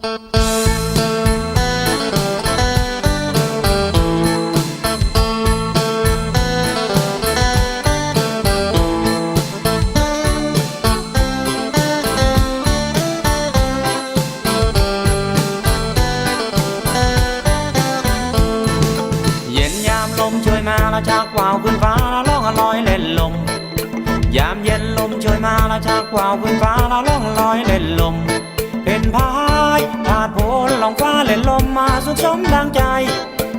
เย็นยามลมช่วยมาละชักว่าวขึ้นฟ้าละล่องลอยเล่นลมยามเย็นลมช่วยมาละชักว่าวขึ้นฟ้าละล่องลอยเล่นลม สุขสมดังใจ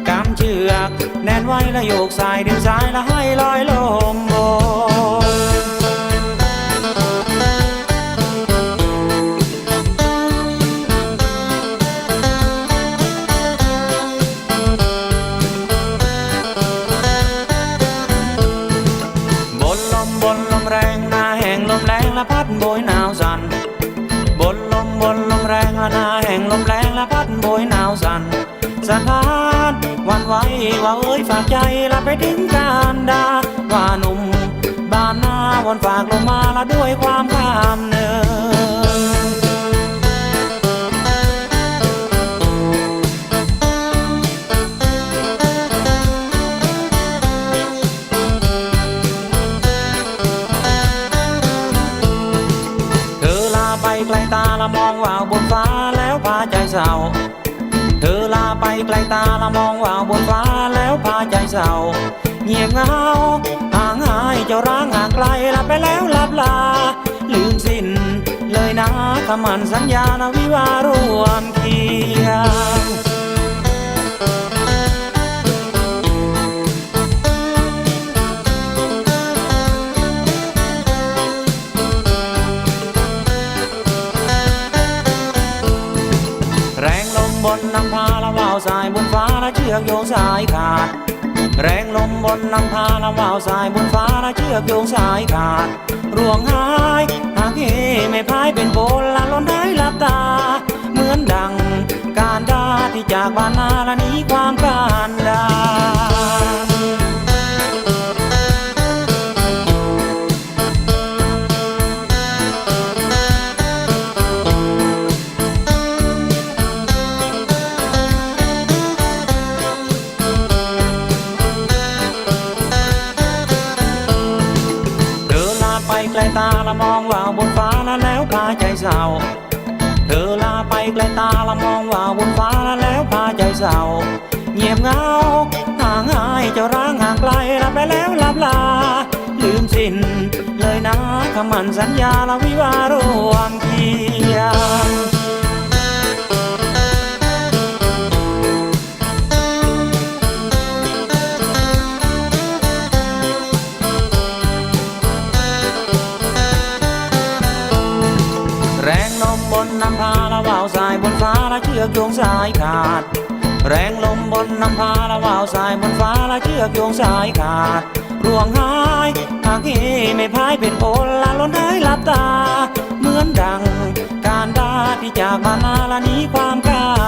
กำเชือกแน่นไว้ละโยกสายดึงสายละให้ลอยลมโบยบนลมบนลมแรงหน้าแห่งลมแรงและพัดโบยหนาวสั่นบนลมบนลมแรงและหน้าแห่งลมแรงและพัดโบยหนาวสั่น สะท้านหวันไหวว่าเอ้ยฝากใจละไปถึงการดาว่าหนุ่มบ้านนาวันฝากลงมาละด้วยความข้ามเนินเธอลาไปไกลตาละมองว่าวบนฟ้าแล้วพาใจเศร้า ไปไกลตาละมองว่าวบนฟ้าแล้วพาใจเศร้าเงียบเงาห่างหายเจ้าร้างห่างไกลละไปแล้วลับลา ลืมสิ้นเลยนะคำมันสัญญานะวิวาร่วมเคียงแรงลมบนนำพา สายบนฟ้าละเชือกโยงสายขาด แรงลมบนนำพาละว่าวสายบนฟ้าละเชือกโยงสายขาดร่วงหายหากเฮไม่พายเป็นโบนละล้นได้ลับตา เหมือนดังการดาที่จากบ้านนาละนี้ความ ไกลตาละมองว่าวบนฟ้าละแล้วพาใจเศร้า เธอลาไปไกลตาละมองว่าวบนฟ้าละแล้วพาใจเศร้า เงียบเงาห่างหายเจ้าร้างห่างไกลละไปแล้วลับลา ลืมสิ้นเลยนะคำมันสัญญาละวิวารวมเคียง ละเชือกโยงสายขาด แรงลมบนนำพาละว่าวสายบนฟ้าละเชือกโยงสายขาดร่วงหายหากเฮไม่พายเป็นโอนละล้นหายหลับตา เหมือนดัง การดาที่จากมานนาละนี้ความกา